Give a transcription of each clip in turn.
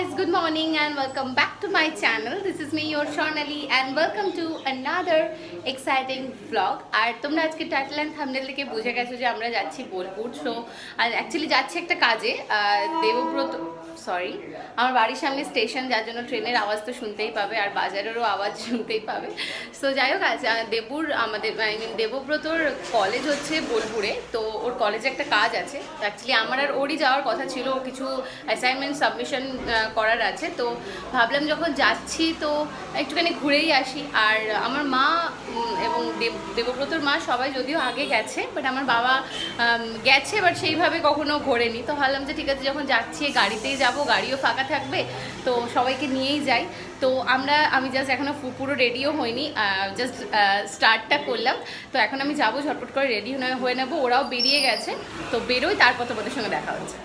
guys, good morning and welcome back to my channel. This is me, your Shonali, and welcome to another exciting vlog. আর তোমরা আজকে title and thumbnail থেকে বুঝে গেছো যে আমরা যাচ্ছি বোলপুর সো আর অ্যাকচুয়ালি যাচ্ছি একটা কাজে দেবব্রত সরি আমার বাড়ির সামনে স্টেশন যার জন্য ট্রেনের আওয়াজ তো শুনতেই পাবে আর বাজারেরও আওয়াজ শুনতেই পাবে। সো যাই হোক, আজ দেবুর আমাদের আই মিন দেবব্রতর কলেজ হচ্ছে বোলপুরে। তো ওর কলেজে একটা কাজ আছে। অ্যাকচুয়ালি আমার আর ওরই যাওয়ার কথা ছিল। ওর কিছু অ্যাসাইনমেন্ট সাবমিশন করার আছে। তো ভাবলাম যখন যাচ্ছি, তো একটুখানি ঘুরেই আসি। আর আমার মা এবং দেব, দেবব্রতর মা সবাই যদিও আগে গেছে বাট আমার বাবা গেছে বাট সেইভাবে কখনো ঘোরেনি। তো ভাবলাম যে ঠিক আছে, যখন যাচ্ছি গাড়িতেই যাব, গাড়িও ফাঁকা থাকবে, তো সবাইকে নিয়েই যাই। তো আমরা, আমি জাস্ট এখনও পুরো রেডিও হইনি জাস্ট স্টার্টটা করলাম। তো এখন আমি যাব, ঝটপট করে রেডি হয়ে নেব। ওরাও বেরিয়ে গেছে, তো বেরোই, তারপর তোমাদের সঙ্গে দেখা হচ্ছে।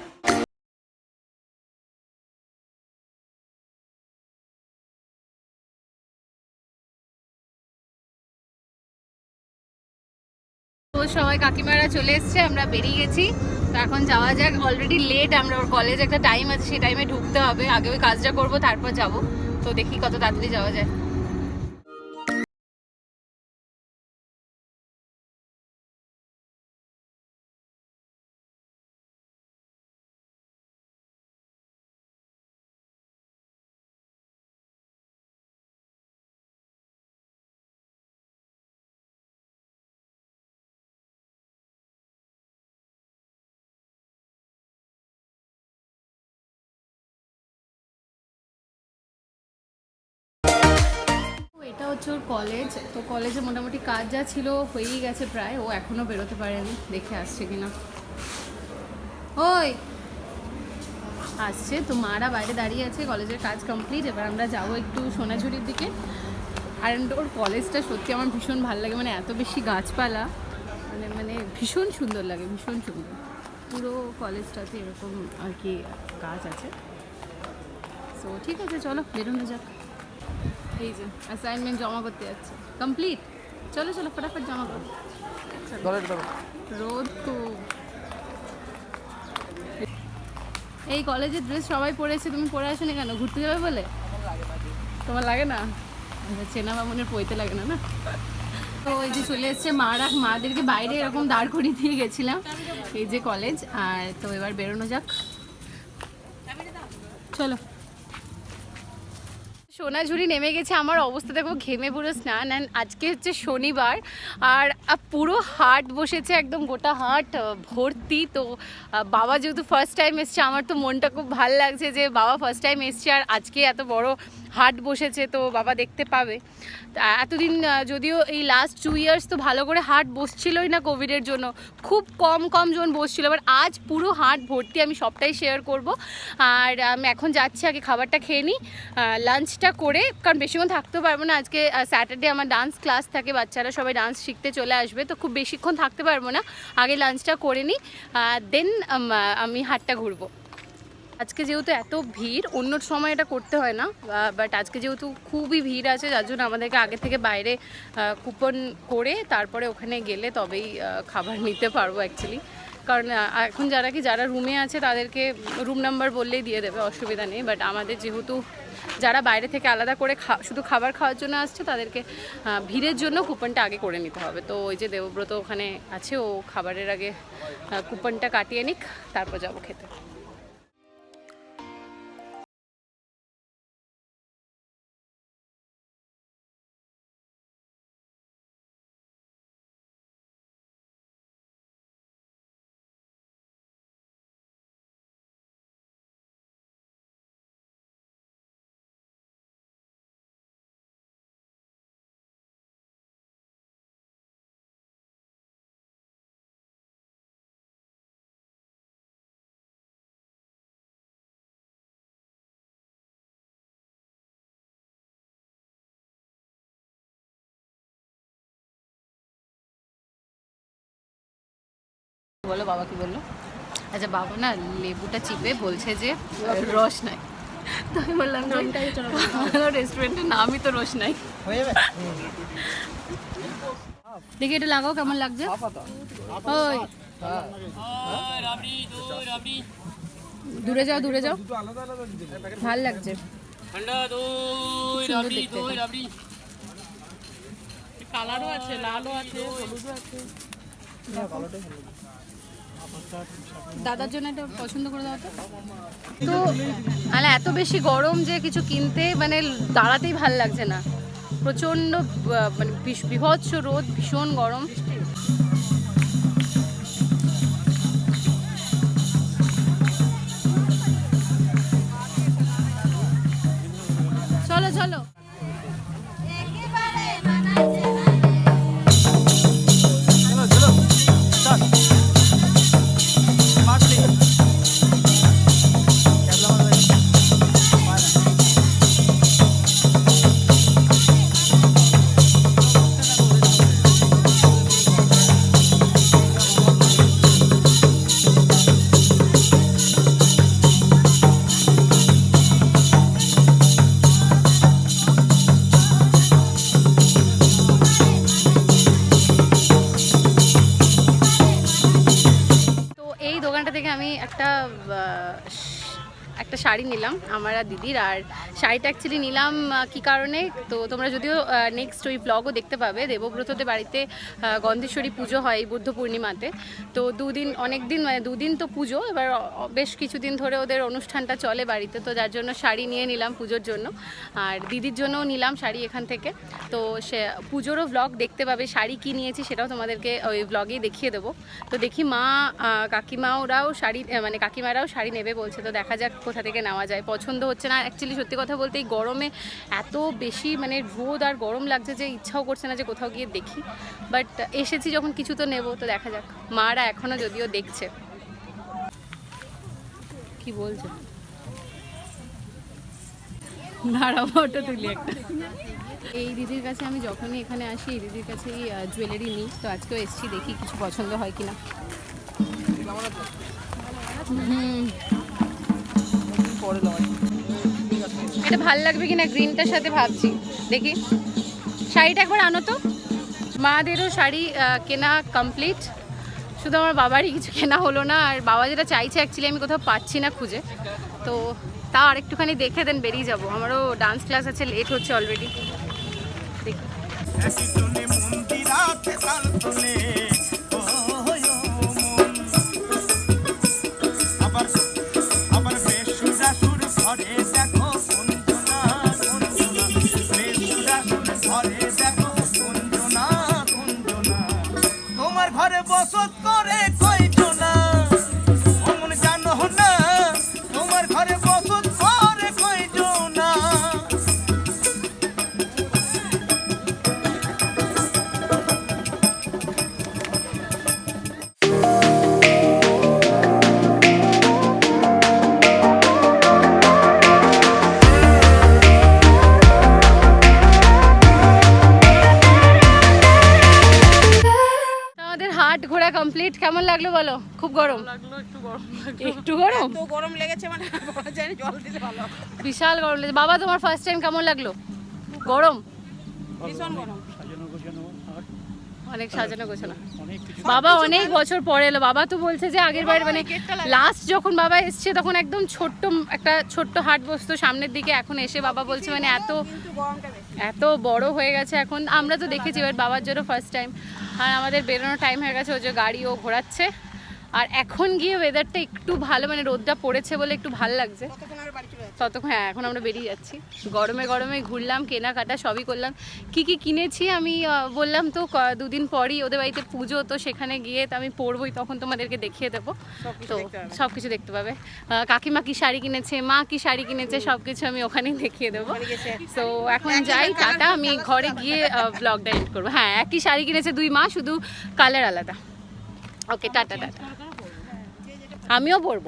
সবাই কাকিমারা চলে এসছে, আমরা বেরিয়ে গেছি। তো এখন যাওয়া যাক অলরেডি লেট আমরা ওর কলেজে একটা টাইম আছে, সেই টাইমে ঢুকতে হবে, আগে ওই কাজটা করব, তারপর যাব। তো দেখি কত তাড়াতাড়ি যাওয়া যায়। এটা হচ্ছে ওর কলেজ তো কলেজে মোটামুটি কাজ যা ছিল হয়েই গেছে প্রায়, ও এখনও বেরোতে পারেনি, দেখে আসছে কিনা। ওই! আসছে, তো মারা বাইরে দাঁড়িয়ে আছে কলেজের কাজ কমপ্লিট এবার আমরা যাব একটু সোনাঝুরির দিকে। আর ওর কলেজটা সত্যি আমার ভীষণ ভালো লাগে মানে এত বেশি গাছপালা মানে মানে ভীষণ সুন্দর লাগে, ভীষণ সুন্দর। পুরো কলেজটাতে এরকম আর কি গাছ আছে। সো ঠিক আছে, চলো, বেরোনো যাক। এই যে অ্যাসাইনমেন্ট জমা করতে যাচ্ছে। কমপ্লিট চলো চলো ফটাফট জমা করো। রোদ খুব এই কলেজের ড্রেস সবাই পরেছে তুমি পরে আসো কেন? ঘুরতে যাবে বলে? তোমার লাগে না? আচ্ছা, চেনা বামনের পইতে লাগে না না? তো এই যে চলে এসছে মারা মাদেরকে বাইরে এরকম দাঁড় করিয়ে দিয়ে গেছিলাম। এই যে কলেজ আর তো এবার বেরোনো যাক। চলো। সোনাঝুরি নেমে গেছে, আমার অবস্থা দেখো ঘেমে পুরো স্নান অ্যান্ড আজকে হচ্ছে শনিবার, আর পুরো হাট বসেছে একদম গোটা হাট ভর্তি, তো বাবা যেহেতু ফার্স্ট টাইম এসছে, আমার তো মনটা খুব ভালো লাগছে যে বাবা ফার্স্ট টাইম এসছে, আর আজকে এত বড় হাট বসেছে তো বাবা দেখতে পাবে। এতদিন যদিও এই লাস্ট টু ইয়ার্স তো ভালো করে হাট বসছিলই না কোভিডের জন্য। খুব কম কম জন বসছিল। এবার আজ পুরো হাট ভর্তি আমি সবটাই শেয়ার করব। আর, আমি, এখন যাচ্ছি আগে খাবারটা খেয়ে নিই। লাঞ্চটা করে, কারণ বেশিক্ষণ থাকতেও পারব না। আজকে স্যাটারডে আমার ডান্স ক্লাস থাকে, বাচ্চারা সবাই ডান্স শিখতে চলে আসবে, তো খুব বেশিক্ষণ থাকতে পারব না। আগে লাঞ্চটা করে নিই দেন আমি হাটটা ঘুরবো। আজকে যেহেতু এত ভিড়, অন্য সময় এটা করতে হয় না বাট আজকে যেহেতু খুবই ভিড় আছে, যার জন্য আমাদেরকে আগে থেকে বাইরে কুপন করে তারপরে ওখানে গেলে তবেই খাবার নিতে পারব অ্যাকচুয়ালি কারণ এখন যারা কি, যারা রুমে আছে তাদেরকে রুম নাম্বার বললেই দিয়ে দেবে, অসুবিধা নেই বাট আমাদের যেহেতু যারা বাইরে থেকে আলাদা করে শুধু খাবার খাওয়ার জন্য আসছে, তাদেরকে ভিড়ের জন্য কুপনটা আগে করে নিতে হবে। তো ওই যে দেবব্রত ওখানে আছে, ও খাবারের আগে কুপনটা কাটিয়ে নিক, তারপর যাব খেতে। বলো বাবা কি বলল? আচ্ছা বাবা না লেবুটা চিপে বলছে যে রস নাই। তো আমি বললাম রেস্টুরেন্টের নামই তো রস নাই। হয়ে দেখি এটা লাগাও কেমন লাগছে? ওই। দূরে যাও দূরে যাও। ভালো লাগছে। কালারও আছে লালও আছে হলুদও আছে। দাদার জন্য এটা পছন্দ করে দাও তো। মানে এত বেশি গরম যে কিছু কিনতে মানে দাঁড়াতেই ভালো লাগছে না। প্রচণ্ড মানে বিভৎস রোদ, ভীষণ গরম। চলো চলো। থেকে আমি একটা একটা শাড়ি নিলাম, আমার আর দিদির, আর শাড়িটা অ্যাকচুয়ালি নিলাম কি কারণে? তো তোমরা যদিও নেক্সট ওই ব্লগও দেখতে পাবে, দেবব্রতদের বাড়িতে গন্ধেশ্বরী পুজো হয় এই বুদ্ধ পূর্ণিমাতে। তো দুদিন, অনেক দিন মানে দুদিন তো পুজো, এবার বেশ কিছুদিন ধরে ওদের অনুষ্ঠানটা চলে বাড়িতে, তো যার জন্য শাড়ি নিয়ে নিলাম পুজোর জন্য। আর দিদির জন্যও নিলাম শাড়ি এখান থেকে। তো সে, পুজোরও ব্লগ দেখতে পাবে, শাড়ি কি নিয়েছি সেটাও তোমাদেরকে ওই ব্লগেই দেখিয়ে দেবো। তো দেখি মা কাকিমা ওরাও শাড়ি মানে কাকিমারাও শাড়ি নেবে বলছে, তো দেখা যাক কোথা থেকে নেওয়া যায়, পছন্দ হচ্ছে না। অ্যাকচুয়ালি সত্যি কথা বলতে এই গরমে এত বেশি মানে রোদ আর গরম লাগছে যে ইচ্ছাও করছে না যে কোথাও গিয়ে দেখি। বাট এসেছি যখন কিছু তো নেব, তো দেখা যাক। মারা এখনও যদিও দেখছে। কি বলছে? তুলি একটা। এই দিদির কাছে আমি যখনই এখানে আসি, এই দিদির কাছেই জুয়েলারি নিই। তো আজকেও এসেছি দেখি কিছু পছন্দ হয় কিনা। হুম। পরে এটা ভালো লাগবে কিনা? গ্রিনটার সাথে ভাবছি। দেখি। শাড়িটা একবার আনো তো। মাদেরও শাড়ি কেনা কমপ্লিট শুধু আমার বাবারই কিছু কেনা হলো না আর বাবা যেটা চাইছে অ্যাকচুয়ালি আমি কোথাও পাচ্ছি না খুঁজে। তো তাও আরেকটুখানি দেখে দেন বেরিয়ে যাব। আমারও ডান্স ক্লাস আছে লেট হচ্ছে অলরেডি দেখি। ঘরে বসত করে অমন কমপ্লিট কেমন লাগল বলো? খুব গরম। লাগল একটু গরম একটু গরম? তো গরম লেগেছে মানে জল দিলে ভালো বিশাল গরম লেগেছে। বাবা তোমার ফার্স্ট টাইম কেমন লাগল? গরম? ভীষণ গরম। সাজানো গোছানো আর অনেক সাজানো গোছানো। বাবা অনেক বছর পরে এলো। বাবা তো বলছে যে আগের বার মানে লাস্ট যখন বাবা এসছে তখন একদম ছোট্ট একটা ছোট্ট হাট বসতো সামনের দিকে। এখন এসে বাবা বলছে মানে এত কিন্তু গরমটা বেশি। এত বড় হয়ে গেছে এখন। আমরা তো দেখেছি, এবার বাবার জন্য ফার্স্ট টাইম আর আমাদের বেরোনোর টাইম হয়ে গেছে ও যে গাড়ি ও ঘোরাচ্ছে। আর এখন গিয়ে ওয়েদারটা একটু ভালো মানে রোদটা পড়েছে বলে একটু ভালো লাগছে। ততক্ষণ হ্যাঁ এখন আমরা বেরিয়ে যাচ্ছি। গরমে গরমে ঘুরলাম কেনাকাটা সবই করলাম। কি কি কিনেছি আমি বললাম তো দুদিন পরই ওদের বাড়িতে পুজো তো সেখানে গিয়ে তো আমি পরবই তখন তোমাদেরকে দেখিয়ে দেবো। তো সব কিছু দেখতে পাবে। কাকিমা কি শাড়ি কিনেছে মা কি শাড়ি কিনেছে সব কিছু আমি ওখানেই দেখিয়ে দেবো। তো এখন যাই টাটা আমি ঘরে গিয়ে ব্লগটা এডিট করব। হ্যাঁ একই শাড়ি কিনেছে দুই মা শুধু কালার আলাদা। Okay tata tata. আমিও পড়ব।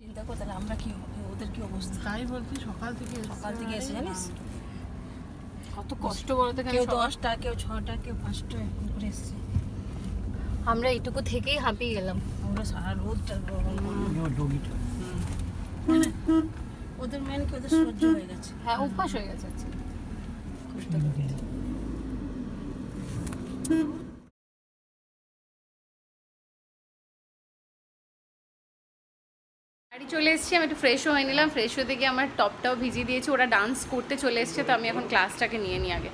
চিন্তা কর তাহলে আমরা কি ওদের কি অবস্থা? তাই বলছি সকাল থেকে সকাল থেকে এসে জানিস? কত কষ্ট বলতে কেউ দশটা কেউ ছটা কেউ পাঁচটা এরকম করে এসছে। আমরা এইটুকু থেকেই হাঁপিয়ে গেলাম। আমরা সারা রোদটা ডগিটা ওদের মেন কি ওদের সহ্য হয়ে গেছে। হ্যাঁ অভ্যাস হয়ে গেছে। আজকে চলে এসেছি, আমি একটু ফ্রেশ হয়ে নিলাম ফ্রেশ হয়ে গিয়ে আমার টপটাও ভিজিয়ে দিয়েছি, ওরা ডান্স করতে চলে এসছে, তো আমি এখন ক্লাসটাকে নিয়ে নিই আগে।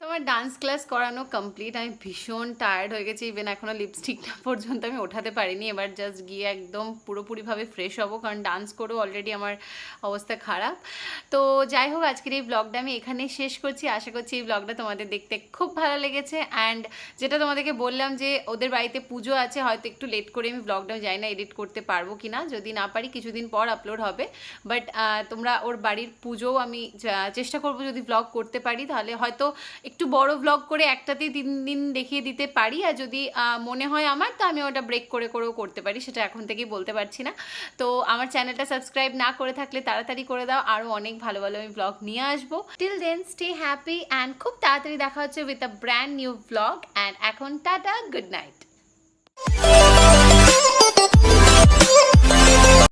তো আমার ডান্স ক্লাস করানো কমপ্লিট আমি ভীষণ টায়ার্ড হয়ে গেছি ইভেন এখনও লিপস্টিকটা পর্যন্ত আমি ওঠাতে পারিনি, এবার জাস্ট গিয়ে একদম পুরোপুরিভাবে ফ্রেশ হব, কারণ ডান্স করেও অলরেডি আমার অবস্থা খারাপ। তো যাই হোক, আজকের এই ব্লগটা আমি এখানে শেষ করছি, আশা করছি এই ব্লগটা তোমাদের দেখতে খুব ভালো লেগেছে অ্যান্ড যেটা তোমাদেরকে বললাম যে ওদের বাড়িতে পুজো আছে, হয়তো একটু লেট করে আমি ব্লগটা যাই না এডিট করতে পারব কি না যদি না পারি কিছুদিন পর আপলোড হবে বাট তোমরা ওর বাড়ির পুজোও আমি চেষ্টা করব যদি ব্লগ করতে পারি, তাহলে হয়তো একটু বড় ব্লগ করে একটাতেই তিন দিন দেখিয়ে দিতে পারি। আর যদি মনে হয় আমার, তো আমি ওটা ব্রেক করে, করেও করতে পারি, সেটা এখন থেকেই বলতে পারছি না। তো আমার চ্যানেলটা সাবস্ক্রাইব না করে থাকলে তাড়াতাড়ি করে দাও। আরও অনেক ভালো ভালো আমি ব্লগ নিয়ে আসব। Till then stay happy and খুব তাড়াতাড়ি দেখা হচ্ছে with a brand new blog and এখন, টাটা গুড নাইট